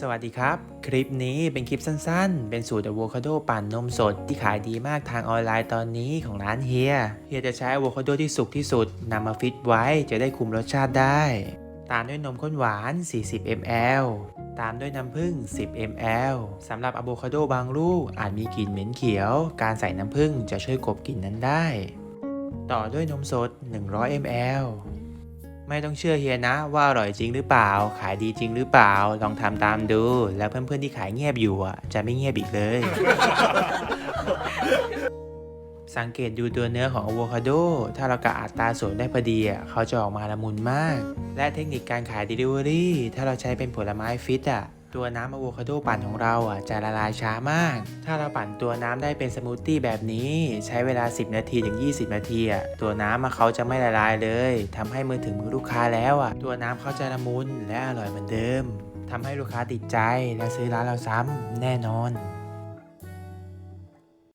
สวัสดีครับ คลิปนี้เป็นคลิปสั้นๆ เป็นสูตรอะโวคาโดปั่นนมสดที่ขายดีมากทางออนไลน์ตอนนี้ของร้านเฮียเฮียจะใช้อะโวคาโดที่สุกที่สุดนำมาฟิตไว้จะได้คุมรสชาติได้ ตามด้วยนมข้นหวาน 40 ml ตามด้วยน้ำผึ้ง 10 ml สำหรับอะโวคาโดบางลูกอาจมีกลิ่นเหม็นเขียว การใส่น้ำผึ้งจะช่วยกลบกลิ่นนั้นได้ ต่อด้วยนมสด 100 ml ไม่ต้องเชื่อเฮียนะว่าอร่อยจริงหรือเปล่า ขายดีจริงหรือเปล่า ลองทำตามดู แล้วเพื่อนๆที่ขายเงียบอยู่อะ จะไม่เงียบอีกเลย สังเกตดูตัวเนื้อของอะโวคาโด ถ้าเรากะอัตราส่วนได้พอดีอะเขาจะออกมาละมุนมาก และเทคนิคการขาย Delivery ถ้าเราใช้เป็นผลไม้ฟิตอะ ตัวน้ำอะโวคาโดปั่นของเราอะจะละลายช้ามาก ถ้าเราปั่นตัวน้ำได้เป็นสมูทตี้แบบนี้ ใช้เวลา 10 นาทีถึง 20 นาทีอะตัวน้ำอะเขาจะไม่ละลายเลยทำให้มือถึงมือลูกค้าแล้วอะตัวน้ำเขาจะละมุนและอร่อยเหมือนเดิมทำให้ลูกค้าติดใจและซื้อร้านเราซ้ำแน่นอน